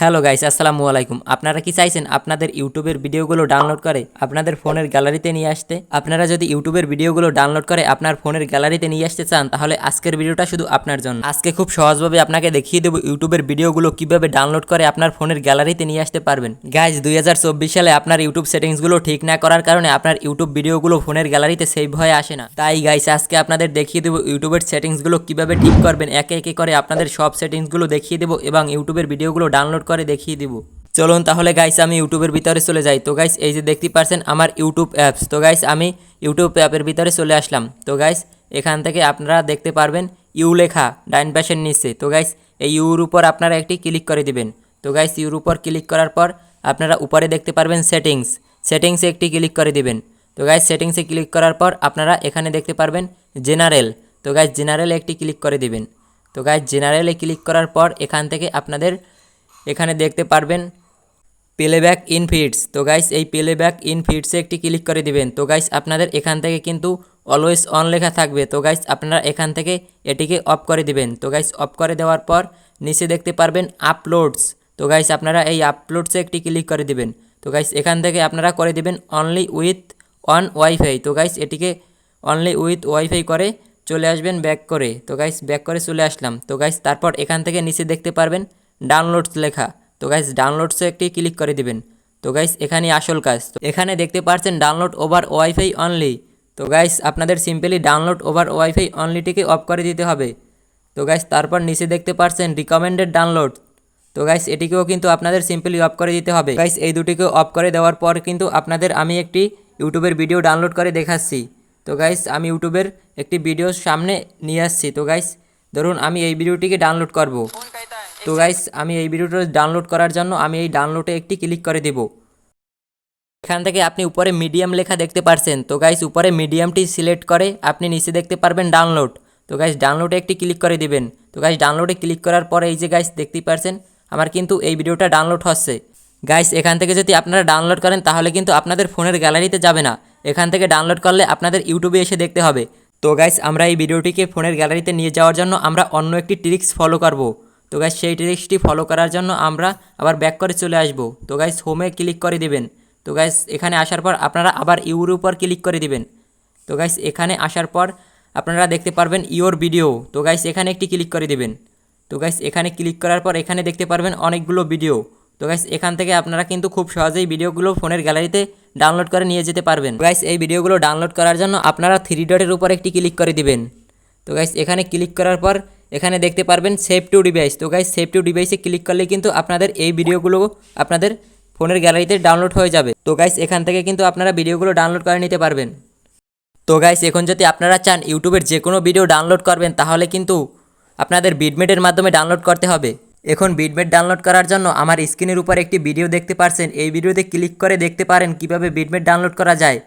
Hello guys, আসসালামু আলাইকুম। আপনারা কি চাইছেন আপনাদের ইউটিউবের ভিডিওগুলো ডাউনলোড করে আপনাদের ফোনের গ্যালারিতে নিয়ে আসতে? আপনারা যদি ইউটিউবের ভিডিওগুলো ডাউনলোড করে আপনার ফোনের গ্যালারিতে নিয়ে আসতে চান, তাহলে আজকের ভিডিওটা শুধু আপনার জন্য। আজকে খুব সহজভাবে আপনাকে দেখিয়ে দেবো ইউটিউবের ভিডিওগুলো কীভাবে ডাউনলোড করে আপনার ফোনের গ্যালারিতে নিয়ে আসতে পারবেন। গাইস, দুই হাজার চব্বিশ সালে আপনার ইউটিউব সেটিংসগুলো ঠিক না করার কারণে আপনার ইউটিউব ভিডিওগুলো ফোনের গ্যালারিতে সেভ হয়ে আসে না। তাই গাইস, আজকে আপনাদের দেখিয়ে দেবো ইউটিউবের সেটিংসগুলো কীভাবে ঠিক করবেন, একে একে করে আপনাদের সব সেটিংসগুলো দেখিয়ে দেবো এবং ইউটিউবের ভিডিওগুলো ডাউনলোড করে দেখিয়ে দিব। চলুন তাহলে গাইস আমি ইউটিউবের ভিতরে চলে যাই। তো গাইস এই যে দেখতে পারছেন আমার ইউটিউব অ্যাপস তো গাইস আমি ইউটিউব অ্যাপের ভিতরে চলে আসলাম। তো গাইস এখান থেকে আপনারা দেখতে পারবেন ইউ লেখা ডাইন পাশের নিচে। তো গাইস এই ইউর উপর আপনারা একটি ক্লিক করে দিবেন। তো গাইস ইউর উপর ক্লিক করার পর আপনারা উপরে দেখতে পারবেন সেটিংস সেটিংসে একটি ক্লিক করে দিবেন। তো গাইস সেটিংসে ক্লিক করার পর আপনারা এখানে দেখতে পারবেন জেনারেল তো গাইস জেনারেলে একটি ক্লিক করে দিবেন। তো গাইস জেনারেলে ক্লিক করার পর এখান থেকে আপনাদের এখানে দেখতে পারবেন প্লেব্যাক ইন ফিডস তো গাইস এই প্লেব্যাক ইন ফিডসে একটি ক্লিক করে দিবেন। তো গাইস আপনাদের এখান থেকে কিন্তু অলওয়েজ অন লেখা থাকবে। তো গাইস আপনারা এখান থেকে এটিকে অফ করে দিবেন। তো গাইস অফ করে দেওয়ার পর নিচে দেখতে পারবেন আপলোডস তো গাইস আপনারা এই আপলোডসে একটি ক্লিক করে দিবেন। তো গাইস এখান থেকে আপনারা করে দিবেন অনলি উইথ অন ওয়াইফাই তো গাইস এটিকে অনলি উইথ ওয়াইফাই করে চলে আসবেন ব্যাক করে। তো গাইস ব্যাক করে চলে আসলাম। তো গাইস তারপর এখান থেকে নিচে দেখতে পারবেন ডাউনলোডস লেখা। তো গাইস ডাউনলোডসে একটি ক্লিক করে দিবেন। তো গাইস এখানে আসল কাজ। তো এখানে দেখতে পাচ্ছেন ডাউনলোড ওভার ওয়াইফাই অনলি। তো গাইস আপনাদের সিম্পলি ডাউনলোড ওভার ওয়াইফাই অনলিটিকে অফ করে দিতে হবে। তো গাইস তারপর নিচে দেখতে পাচ্ছেন রিকমেন্ডেড ডাউনলোড তো গাইস এটিকেও কিন্তু আপনাদের সিম্পলি অফ করে দিতে হবে। গাইস এই দুটিকে অফ করে দেওয়ার পর কিন্তু আপনাদের আমি একটি ইউটিউবের ভিডিও ডাউনলোড করে দেখাচ্ছি। তো গাইস আমি ইউটিউবের একটি ভিডিও সামনে নিয়ে আসছি। তো গাইস ধরুন আমি এই ভিডিওটিকে ডাউনলোড করব। তো গাইস আমি এই ভিডিওটা ডাউনলোড করার জন্য আমি এই ডাউনলোডে একটি ক্লিক করে দেব। এখান থেকে আপনি উপরে মিডিয়াম লেখা দেখতে পারছেন। তো গাইস উপরে মিডিয়ামটি সিলেক্ট করে আপনি নিচে দেখতে পারবেন ডাউনলোড তো গাইস ডাউনলোডে একটি ক্লিক করে দিবেন। তো গাইস ডাউনলোডে ক্লিক করার পরে এই যে গাইস দেখতেই পারছেন, আমার কিন্তু এই ভিডিওটা ডাউনলোড হচ্ছে। গাইস এখান থেকে যদি আপনারা ডাউনলোড করেন, তাহলে কিন্তু আপনাদের ফোনের গ্যালারিতে যাবে না। এখান থেকে ডাউনলোড করলে আপনাদের ইউটিউবে এসে দেখতে হবে। তো গাইস আমরা এই ভিডিওটিকে ফোনের গ্যালারিতে নিয়ে যাওয়ার জন্য আমরা অন্য একটি ট্রিক্স ফলো করব। তো গাইস সেই ট্রিক্সটি ফলো করার জন্য আমরা আবার ব্যাক করে চলে আসব। তো গাইস হোমে ক্লিক করে দিবেন। তো গাইস এখানে আসার পর আপনারা আবার ইউর উপর ক্লিক করে দিবেন। তো গাইস এখানে আসার পর আপনারা দেখতে পারবেন ইওর ভিডিও তো গাইস এখানে একটি ক্লিক করে দিবেন। তো গাইস এখানে ক্লিক করার পর এখানে দেখতে পারবেন অনেকগুলো ভিডিও তো গাইস এখান থেকে আপনারা কিন্তু খুব সহজেই ভিডিওগুলো ফোনের গ্যালারিতে ডাউনলোড করে নিয়ে যেতে পারবেন। গাইস এই ভিডিওগুলো ডাউনলোড করার জন্য আপনারা থ্রি ডটের উপর একটি ক্লিক করে দিবেন। তো গাইস এখানে ক্লিক করার পর এখানে দেখতে পারবেন সেভ টু ডিভাইস তো গাইস সেভ টু ডিভাইসে ক্লিক করলে কিন্তু আপনাদের এই ভিডিওগুলো আপনাদের ফোনের গ্যালারিতে ডাউনলোড হয়ে যাবে। তো গাইস এখান থেকে কিন্তু আপনারা ভিডিওগুলো ডাউনলোড করে নিতে পারবেন। তো গাইস এখন যদি আপনারা চান ইউটিউবের যে কোনো ভিডিও ডাউনলোড করবেন, তাহলে কিন্তু আপনাদের বিডমেটের মাধ্যমে ডাউনলোড করতে হবে। এখন বিডমেট ডাউনলোড করার জন্য আমার স্ক্রিনের উপর একটি ভিডিও দেখতে পারছেন। এই ভিডিওতে ক্লিক করে দেখতে পারেন কীভাবে বিডমেট ডাউনলোড করা যায়।